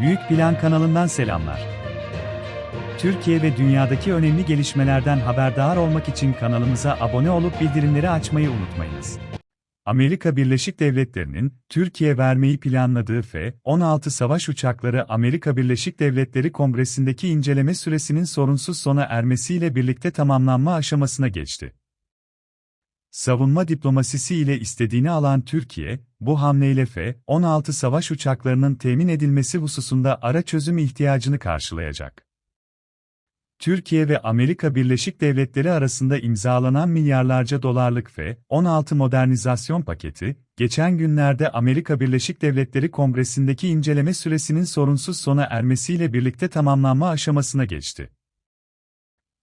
Büyük Plan kanalından selamlar. Türkiye ve dünyadaki önemli gelişmelerden haberdar olmak için kanalımıza abone olup bildirimleri açmayı unutmayınız. Amerika Birleşik Devletleri'nin Türkiye vermeyi planladığı F-16 savaş uçakları Amerika Birleşik Devletleri Kongresi'ndeki inceleme süresinin sorunsuz sona ermesiyle birlikte tamamlanma aşamasına geçti. Savunma diplomasisi ile istediğini alan Türkiye, bu hamleyle F-16 savaş uçaklarının temin edilmesi hususunda ara çözüm ihtiyacını karşılayacak. Türkiye ve Amerika Birleşik Devletleri arasında imzalanan milyarlarca dolarlık F-16 modernizasyon paketi, geçen günlerde Amerika Birleşik Devletleri Kongresi'ndeki inceleme süresinin sorunsuz sona ermesiyle birlikte tamamlanma aşamasına geçti.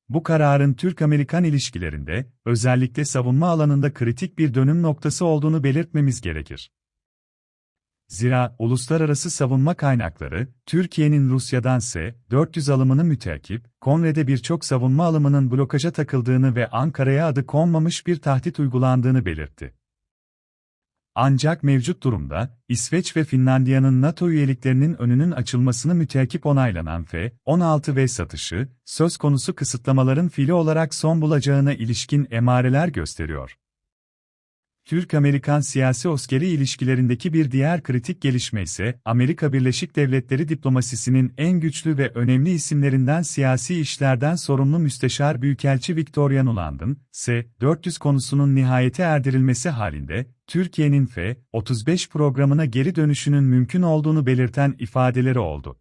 Bu kararın Türk-Amerikan ilişkilerinde, özellikle savunma alanında kritik bir dönüm noktası olduğunu belirtmemiz gerekir. Zira, uluslararası savunma kaynakları, Türkiye'nin Rusya'dan S-400 alımını müteakip, Konre'de birçok savunma alımının blokaja takıldığını ve Ankara'ya adı konmamış bir tahdit uygulandığını belirtti. Ancak mevcut durumda, İsveç ve Finlandiya'nın NATO üyeliklerinin önünün açılmasını müteakip onaylanan F-16 ve satışı, söz konusu kısıtlamaların fili olarak son bulacağına ilişkin emareler gösteriyor. Türk-Amerikan siyasi askeri ilişkilerindeki bir diğer kritik gelişme ise, Amerika Birleşik Devletleri diplomasisinin en güçlü ve önemli isimlerinden siyasi işlerden sorumlu Müsteşar Büyükelçi Victoria Nuland'ın, S-400 konusunun nihayete erdirilmesi halinde, Türkiye'nin F-35 programına geri dönüşünün mümkün olduğunu belirten ifadeleri oldu.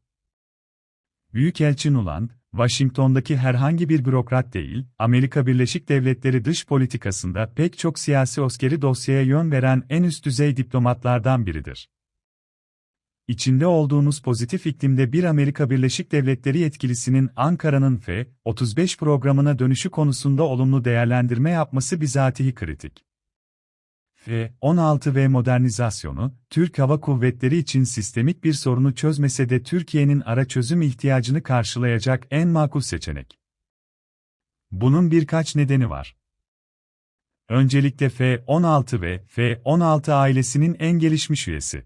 Büyükelçi Nuland, Washington'daki herhangi bir bürokrat değil, Amerika Birleşik Devletleri dış politikasında pek çok siyasi askeri dosyaya yön veren en üst düzey diplomatlardan biridir. İçinde olduğumuz pozitif iklimde bir Amerika Birleşik Devletleri yetkilisinin Ankara'nın F-35 programına dönüşü konusunda olumlu değerlendirme yapması bizatihi kritik. F-16 ve modernizasyonu, Türk Hava Kuvvetleri için sistemik bir sorunu çözmese de Türkiye'nin ara çözüm ihtiyacını karşılayacak en makul seçenek. Bunun birkaç nedeni var. Öncelikle F-16 ve F-16 ailesinin en gelişmiş üyesi.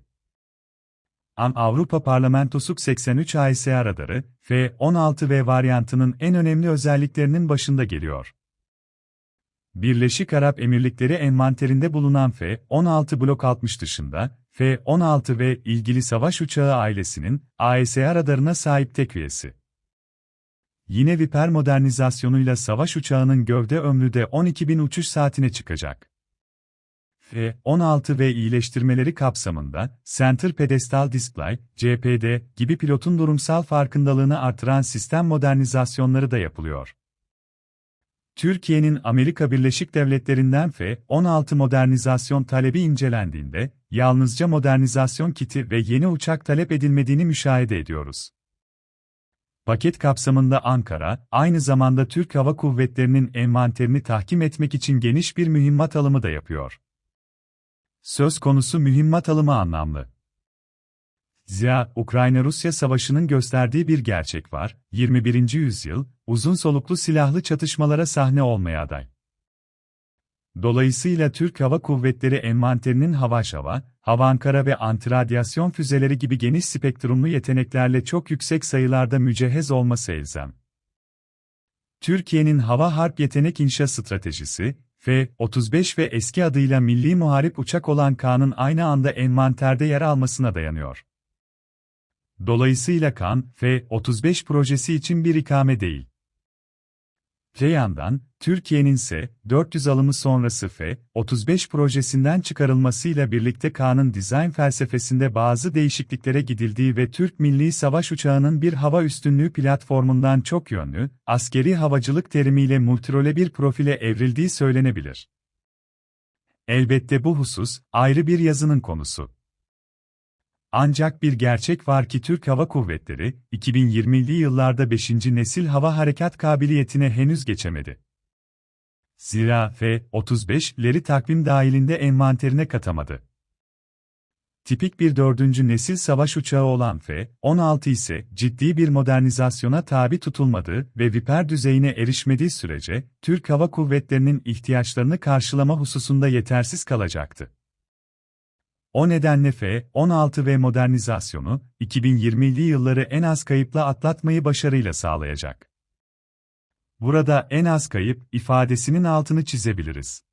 An Avrupa Parlamentosu 83 AESA radarı, F-16 ve varyantının en önemli özelliklerinin başında geliyor. Birleşik Arap Emirlikleri envanterinde bulunan F-16 Blok 60 dışında, F-16 ve ilgili savaş uçağı ailesinin AESA radarına sahip tek üyesi. Yine Viper modernizasyonuyla savaş uçağının gövde ömrü de 12.000 uçuş saatine çıkacak. F-16 ve iyileştirmeleri kapsamında Center Pedestal Display, CPD gibi pilotun durumsal farkındalığını artıran sistem modernizasyonları da yapılıyor. Türkiye'nin Amerika Birleşik Devletleri'nden F-16 modernizasyon talebi incelendiğinde, yalnızca modernizasyon kiti ve yeni uçak talep edilmediğini müşahede ediyoruz. Paket kapsamında Ankara, aynı zamanda Türk Hava Kuvvetleri'nin envanterini tahkim etmek için geniş bir mühimmat alımı da yapıyor. Söz konusu mühimmat alımı anlamlı. Zira Ukrayna-Rusya savaşının gösterdiği bir gerçek var, 21. yüzyıl, uzun soluklu silahlı çatışmalara sahne olmaya aday. Dolayısıyla Türk Hava Kuvvetleri envanterinin hava-hava, hava-ankara ve antiradyasyon füzeleri gibi geniş spektrumlu yeteneklerle çok yüksek sayılarda mücehhez olması elzem. Türkiye'nin hava harp yetenek inşa stratejisi, F-35 ve eski adıyla Milli Muharip Uçak olan K'nın aynı anda envanterde yer almasına dayanıyor. Dolayısıyla kan, F-35 projesi için bir ikame değil. Te yandan, Türkiye'nin ise 400 alımı sonrası F-35 projesinden çıkarılmasıyla birlikte K'nın dizayn felsefesinde bazı değişikliklere gidildiği ve Türk Milli Savaş Uçağı'nın bir hava üstünlüğü platformundan çok yönlü, askeri havacılık terimiyle multirole bir profile evrildiği söylenebilir. Elbette bu husus, ayrı bir yazının konusu. Ancak bir gerçek var ki Türk Hava Kuvvetleri, 2020'li yıllarda 5. nesil hava harekat kabiliyetine henüz geçemedi. Zira F-35'leri takvim dahilinde envanterine katamadı. Tipik bir dördüncü nesil savaş uçağı olan F-16 ise ciddi bir modernizasyona tabi tutulmadığı ve viper düzeyine erişmediği sürece Türk Hava Kuvvetleri'nin ihtiyaçlarını karşılama hususunda yetersiz kalacaktı. O nedenle F-16 ve modernizasyonu, 2020'li yılları en az kayıpla atlatmayı başarıyla sağlayacak. Burada en az kayıp ifadesinin altını çizebiliriz.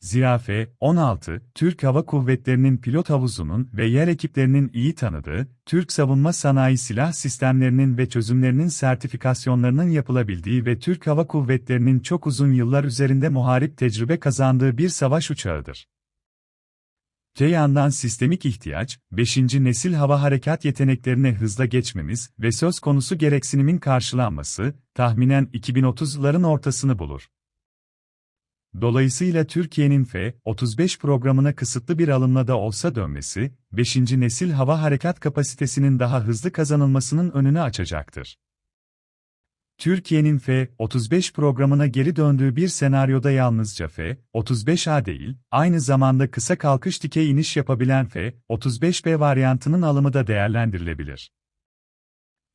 Zira F-16, Türk Hava Kuvvetleri'nin pilot havuzunun ve yer ekiplerinin iyi tanıdığı, Türk savunma sanayi silah sistemlerinin ve çözümlerinin sertifikasyonlarının yapılabildiği ve Türk Hava Kuvvetleri'nin çok uzun yıllar üzerinde muharip tecrübe kazandığı bir savaş uçağıdır. Te yandan sistemik ihtiyaç, 5. nesil hava harekat yeteneklerine hızla geçmemiz ve söz konusu gereksinimin karşılanması, tahminen 2030'ların ortasını bulur. Dolayısıyla Türkiye'nin F-35 programına kısıtlı bir alımla da olsa dönmesi, 5. nesil hava harekat kapasitesinin daha hızlı kazanılmasının önünü açacaktır. Türkiye'nin F-35 programına geri döndüğü bir senaryoda yalnızca F-35A değil, aynı zamanda kısa kalkış dikey iniş yapabilen F-35B varyantının alımı da değerlendirilebilir.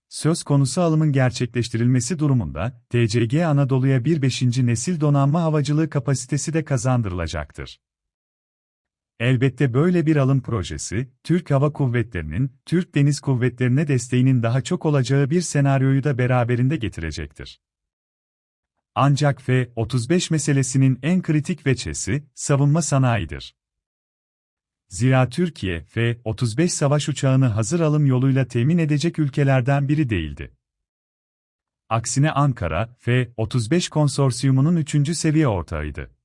Söz konusu alımın gerçekleştirilmesi durumunda, TCG Anadolu'ya bir 5. nesil donanma havacılığı kapasitesi de kazandırılacaktır. Elbette böyle bir alım projesi, Türk Hava Kuvvetleri'nin, Türk Deniz Kuvvetleri'ne desteğinin daha çok olacağı bir senaryoyu da beraberinde getirecektir. Ancak F-35 meselesinin en kritik veçesi, savunma sanayidir. Zira Türkiye, F-35 savaş uçağını hazır alım yoluyla temin edecek ülkelerden biri değildi. Aksine Ankara, F-35 konsorsiyumunun üçüncü seviye ortağıydı.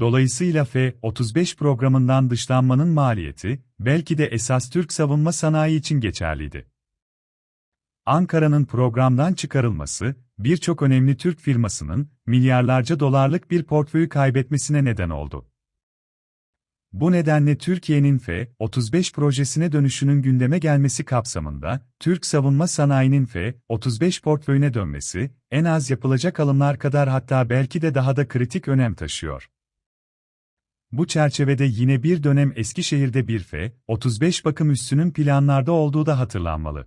Dolayısıyla F-35 programından dışlanmanın maliyeti, belki de esas Türk savunma sanayi için geçerliydi. Ankara'nın programdan çıkarılması, birçok önemli Türk firmasının milyarlarca dolarlık bir portföyü kaybetmesine neden oldu. Bu nedenle Türkiye'nin F-35 projesine dönüşünün gündeme gelmesi kapsamında, Türk savunma sanayinin F-35 portföyüne dönmesi, en az yapılacak alımlar kadar hatta belki de daha da kritik önem taşıyor. Bu çerçevede yine bir dönem Eskişehir'de bir F-35 bakım üssünün planlarda olduğu da hatırlanmalı.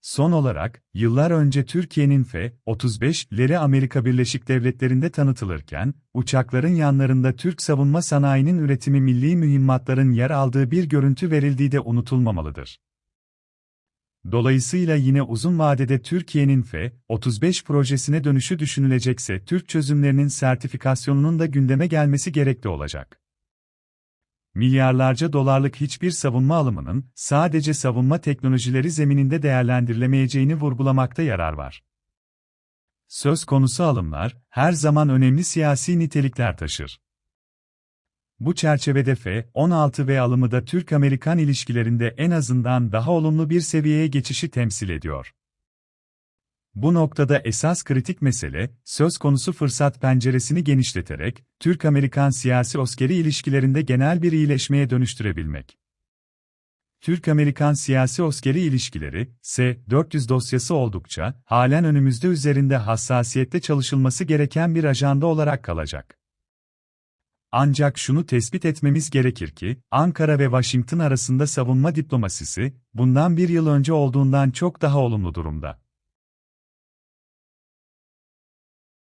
Son olarak, yıllar önce Türkiye'nin F-35'leri Amerika Birleşik Devletleri'nde tanıtılırken, uçakların yanlarında Türk savunma sanayinin üretimi milli mühimmatların yer aldığı bir görüntü verildiği de unutulmamalıdır. Dolayısıyla yine uzun vadede Türkiye'nin F-35 projesine dönüşü düşünülecekse Türk çözümlerinin sertifikasyonunun da gündeme gelmesi gerekli olacak. Milyarlarca dolarlık hiçbir savunma alımının sadece savunma teknolojileri zemininde değerlendirilemeyeceğini vurgulamakta yarar var. Söz konusu alımlar her zaman önemli siyasi nitelikler taşır. Bu çerçevede F-16 ve alımı da Türk-Amerikan ilişkilerinde en azından daha olumlu bir seviyeye geçişi temsil ediyor. Bu noktada esas kritik mesele, söz konusu fırsat penceresini genişleterek, Türk-Amerikan siyasi askeri ilişkilerinde genel bir iyileşmeye dönüştürebilmek. Türk-Amerikan siyasi askeri ilişkileri, S-400 dosyası oldukça, halen önümüzde üzerinde hassasiyetle çalışılması gereken bir ajanda olarak kalacak. Ancak şunu tespit etmemiz gerekir ki, Ankara ve Washington arasında savunma diplomasisi, bundan bir yıl önce olduğundan çok daha olumlu durumda.